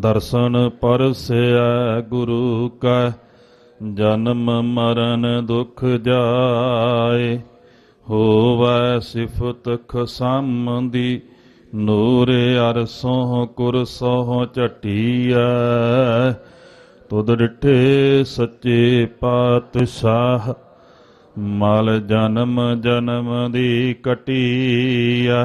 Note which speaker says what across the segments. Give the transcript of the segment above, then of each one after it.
Speaker 1: ਦਰਸ਼ਨ ਪਰਸਿਆ ਗੁਰੂ ਕਾ, ਜਨਮ ਮਰਨ ਦੁਖ ਜਾਏ। ਹੋਵੈ ਸਿਫਤ ਖਸੰਦੀ ਨੂਰ ਅਰਸੋਂ ਕੁਰਸੋਂ ਝਟੀਐ। ਤੁਧ ਡਿਠੇ ਸੱਚੇ ਪਾਤਸ਼ਾਹ, ਮਲ ਜਨਮ ਜਨਮ ਦੀ ਕਟੀਐ।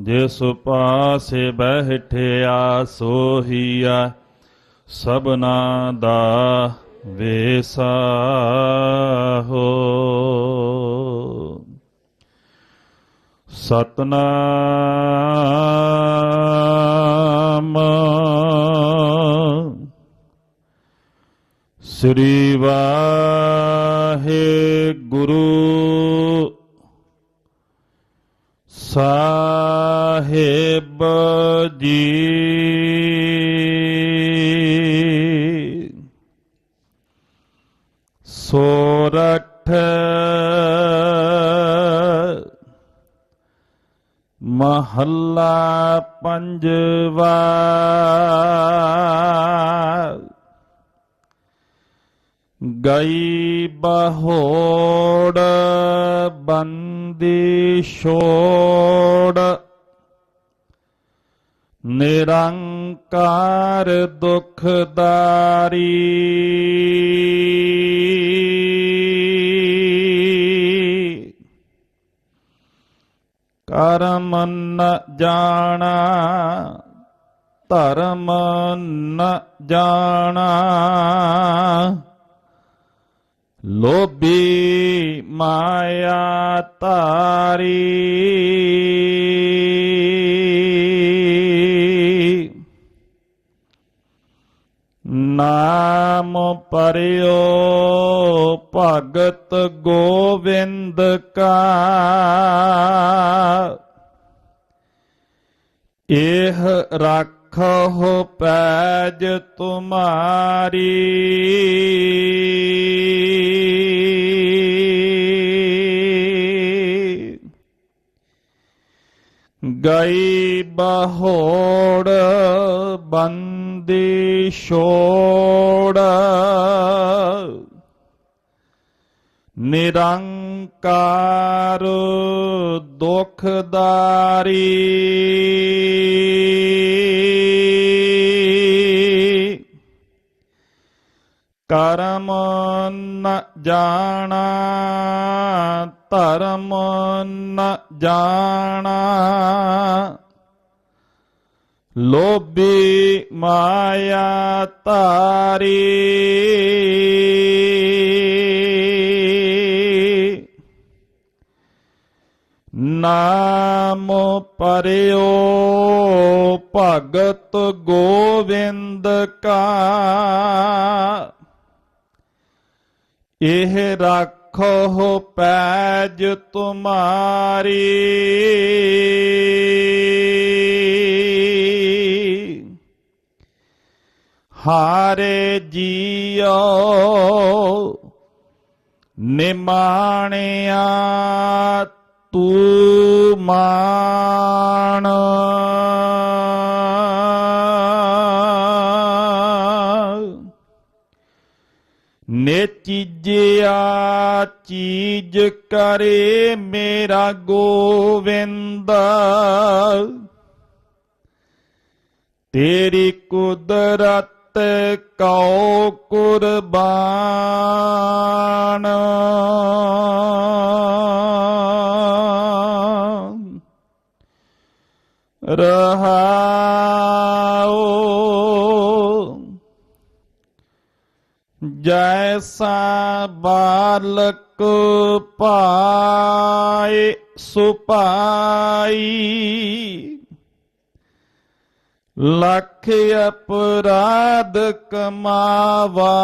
Speaker 1: ਜਿਸ ਪਾਸੇ ਬਹਿਠਿਆ ਸੋਹੀਆ ਸਭਨਾ ਦਾ ਵੇਸਾਹੋ ਸਤਨਾਮ ਸ੍ਰੀ ਵਾਹਿਗੁਰੂ। ਸਾਹਿਬ ਜੀ ਸੋਰਠ ਮਹੱਲਾ ਪੰਜਵਾ। ਗਈ ਬਹੋੜ ਬੰਦੀ ਛੋੜ। ਨਿਰੰਕਾਰ ਦੁਖਦਾਰੀ। ਕਰਮ ਨ ਜਾਣਾ ਧਰਮ ਨ ਜਾਣਾ। ਲੋਭੀ ਮਾਇਆ ਤਾਰੀ ਨਾਮ ਪਰਿਓ ਭਗਤ ਗੋਵਿੰਦ ਕਾ। ਇਹ ਰੱਖੋ ਪੈਜ ਤੁਮਾਰੀ। ਗਈ ਬਹੋੜ ਬੰਦੀ ਛੋੜ ਨਿਰੰਕਾਰ ਦੁਖਦਾਰੀ ਕਰਮ ਨ ਜਾਣਾ ਧਰਮ ਨ ਜਾਣਾ। ਲੋਭੀ ਮਾਇਆ ਤਾਰੀ ਨਾਮ ਪਰਿਓ ਭਗਤ ਗੋਵਿੰਦ ਕਾ। ਇਹ ਰੱਖੋ ਹੋ ਪੈਜ ਤੁਮਾਰੀ। ਹਾਰੇ ਜੀਓ ਨਿਮਾਣਿਆ ਤੂੰ ਮਾਣ। ਨੇ ਚੀਜਿਆ ਚੀਜ ਕਰੇ ਮੇਰਾ ਗੋਵਿੰਦ। ਤੇਰੀ ਕੁਦਰਤ ਕਉ ਕੁਰਬਾਨ। ਰਹਾਉ ਜੈਸਾ ਬਾਲਕ ਪਾਏ ਸੁਪਾਈ ਲੱਖ ਅਪਰਾਧ ਕਮਾਵਾ।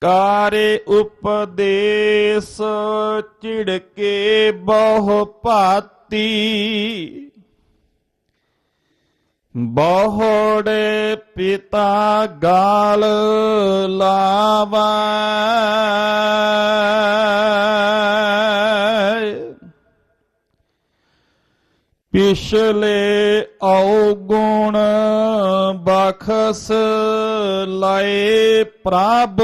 Speaker 1: ਕਾਰੇ ਉਪਦੇਸ਼ ਚਿੜਕੇ ਬਹੁ ਭਾਤੀ ਬਹੁੜੇ ਪਿਤਾ ਗਾਲ ਲਾਵਾ। ਪਿਛਲੇ ਔਗੁਣ ਬਖਸ ਲਾਏ ਪ੍ਰਭ।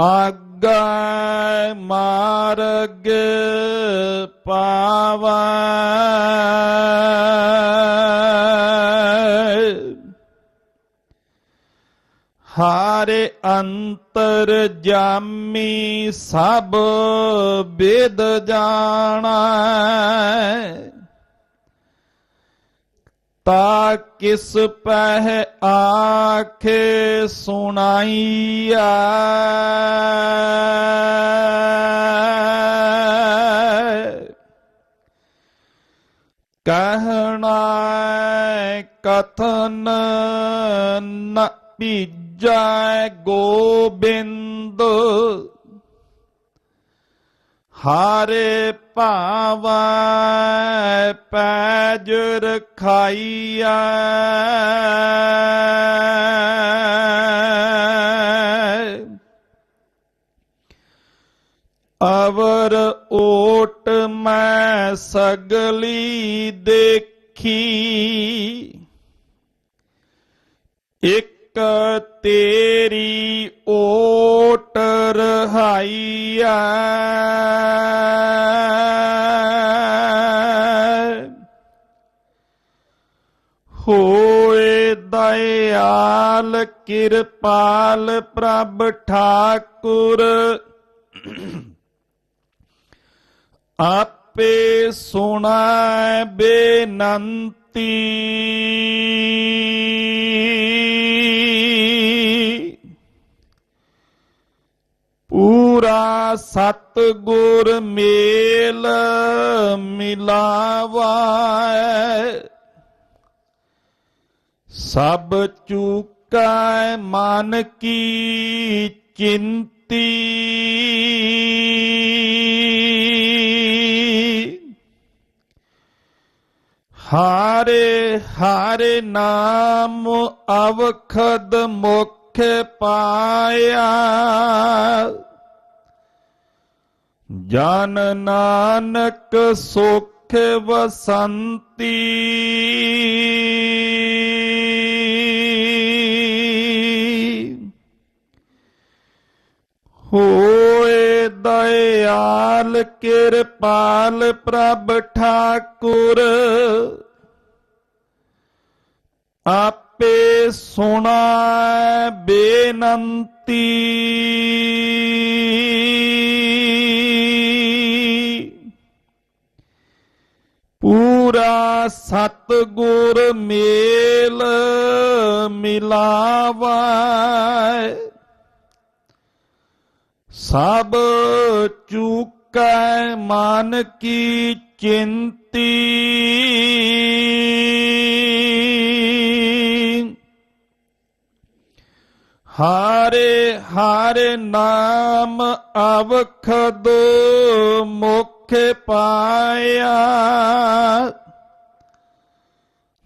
Speaker 1: ਆਗਾ ਮਾਰਗ ਪਾਵਾ। ਹਾਰੇ ਅੰਤਰ ਜਾਮੀ ਸਭ ਬੇਦ ਜਾਣਾ। ਤਾ ਕਿਸ ਪਹਿ ਆਖੇ ਸੁਣਾਈਆ ਕਹਿਣਾ ਕਥਨ ਨ ਪੀਜੈ ਗੋਬਿੰਦ। ਹਾਰੇ ਭਾਵੈ ਪੈਜ ਰਖਾਈਆ ਅਵਰ ਓਟ ਮੈਂ ਸਗਲੀ ਦੇਖੀ। ਇੱਕ ਤੇਰੀ ਓਟ ਰਹਾਈਆ ਹੋਏ ਦਇਆਲ ਕਿਰਪਾਲ ਪ੍ਰਭ ਠਾਕੁਰ। ਆਪੇ ਸੁਣਾ ਬੇਨੰਤੀ। ਪੂਰਾ ਸਤ ਗੁਰ ਮੇਲ ਮਿਲਾਵਾ ਸਭ ਚੂਕੈ ਮਨ ਕੀ ਚਿੰਤੀ। ਹਾਰੇ ਹਾਰੇ ਨਾਮ ਅਵਖਦ ਮੁਖ ਪਾਇਆ। ਜਨ ਨਾਨਕ ਸੁਖ ਵਸੰਤੀ। ਹੋਏ ਦਇਆਲ ਕਿਰਪਾਲ ਪ੍ਰਭ ਠਾਕੁਰ। ਆਪੇ ਸੁਣਾ ਬੇਨੰਤੀ। ਸਤ ਗੁਰ ਮੇਲ ਮਿਲਾਵਾ। ਸਭ ਚੂਕੈ ਮਨ ਕੀ ਚਿੰਤੀ। ਹਾਰੇ ਹਾਰੇ ਨਾਮ ਅਵਖਦ ਮੁਖ ਪਾਇਆ।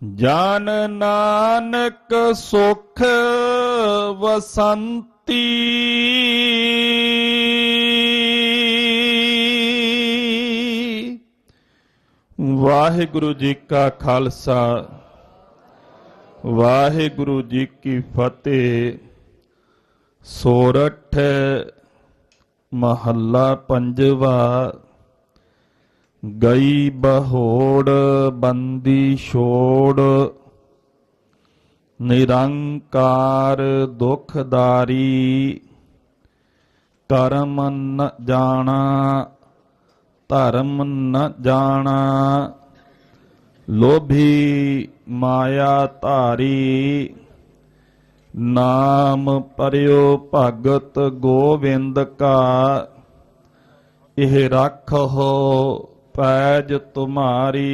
Speaker 1: ਜਨ ਨਾਨਕ ਸੁਖ ਵਸੰਤੀ। ਵਾਹਿਗੁਰੂ ਜੀ ਕਾ ਖਾਲਸਾ, ਵਾਹਿਗੁਰੂ ਜੀ ਕੀ ਫਤਿਹ। ਸੋਰਠ ਮਹੱਲਾ ਪੰਜਵਾ। ਗਈ ਬਹੋੜ ਬੰਦੀ ਛੋੜ, ਨਿਰੰਕਾਰ ਦੁਖਦਾਰੀ, ਕਰਮ ਨ ਜਾਣਾ, ਧਰਮ ਨ ਜਾਣਾ, ਲੋਭੀ ਮਾਇਆ ਧਾਰੀ, ਨਾਮ ਪਰਿਓ ਭਗਤ ਗੋਵਿੰਦ ਕਾ, ਇਹ ਰੱਖੋ ਪੈਜ ਤੁਮਾਰੀ।